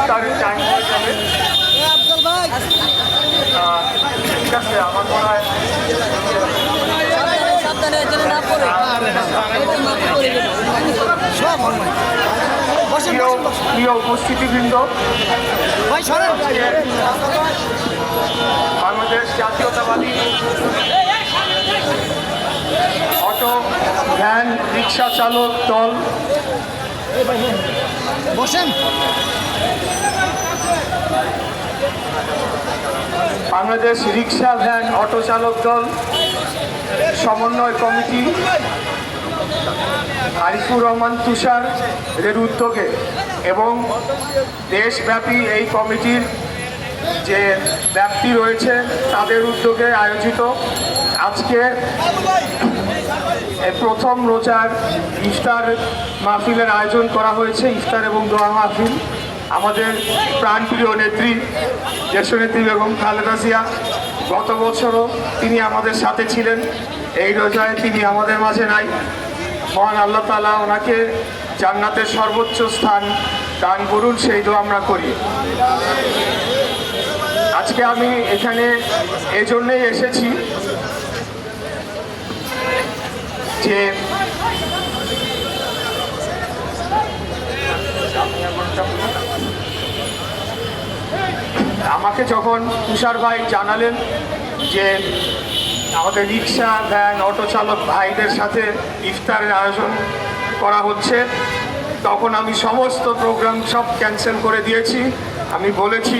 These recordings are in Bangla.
ইফতারের টাইম হয়ে যাবে। ঠিক আছে আমার মনে হয় প্রিয় উপস্থিতিবৃন্দ বাংলাদেশ জাতীয়তাবাদী অটো ভ্যান রিক্সা চালক দল বসেন। বাংলাদেশ রিক্সা ভ্যান অটো চালক দল সমন্বয় কমিটি আরিফুর রহমান তুষার এর উদ্যোগে এবং দেশব্যাপী এই কমিটির যে ব্যাপ্তি রয়েছে তাদের উদ্যোগে আয়োজিত আজকে প্রথম রোজার ইফতার মাহফিলের আয়োজন করা হয়েছে, ইফতার এবং দোয়া মাহফিল। আমাদের প্রাণপ্রিয় নেত্রী দেশনেত্রী বেগম খালেদা জিয়া, গত বছরও তিনি আমাদের সাথে ছিলেন। এই রোজায় তিনি আমাদের মাঝে নাই। মহান আল্লাহ তালা ওনাকে জান্নাতের সর্বোচ্চ স্থান দান করুন, সেই দোয়া আমরা করি। আজকে আমি এখানে এজন্যই এসেছি যে আমাকে যখন তুষার ভাই জানালেন যে আমাদের রিক্সা, ভ্যান, অটো চালক ভাইদের সাথে ইফতারের আয়োজন করা হচ্ছে, তখন আমি সমস্ত প্রোগ্রাম সব ক্যান্সেল করে দিয়েছি। আমি বলেছি,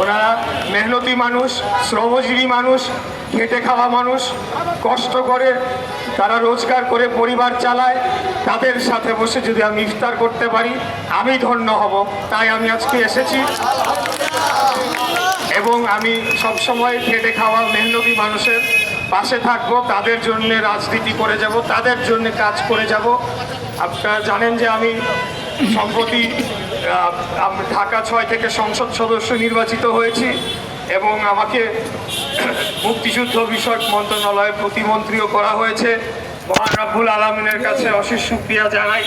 ওনারা মেহনতি মানুষ, শ্রমজীবী মানুষ খেটে খাওয়া মানুষ কষ্ট করে, তারা রোজগার করে পরিবার চালায়, তাদের সাথে বসে যদি আমি ইফতার করতে পারি, আমি ধন্য হব। তাই আমি আজকে এসেছি। এবং আমি সবসময় খেটে খাওয়া মেহনতি মানুষের পাশে থাকব, তাদের জন্য রাজনীতি করে যাব, তাদের জন্য কাজ করে যাব। আপনারা জানেন যে আমি সম্প্রতি ঢাকা ছয় থেকে সংসদ সদস্য নির্বাচিত হয়েছি। এবং আমাকে মুক্তিযুদ্ধ বিষয়ক মন্ত্রণালয়ে প্রতিমন্ত্রীও করা হয়েছে। মহান রাব্বুল আলমিনের কাছে অশেষ সুক্রিয়া জানাই।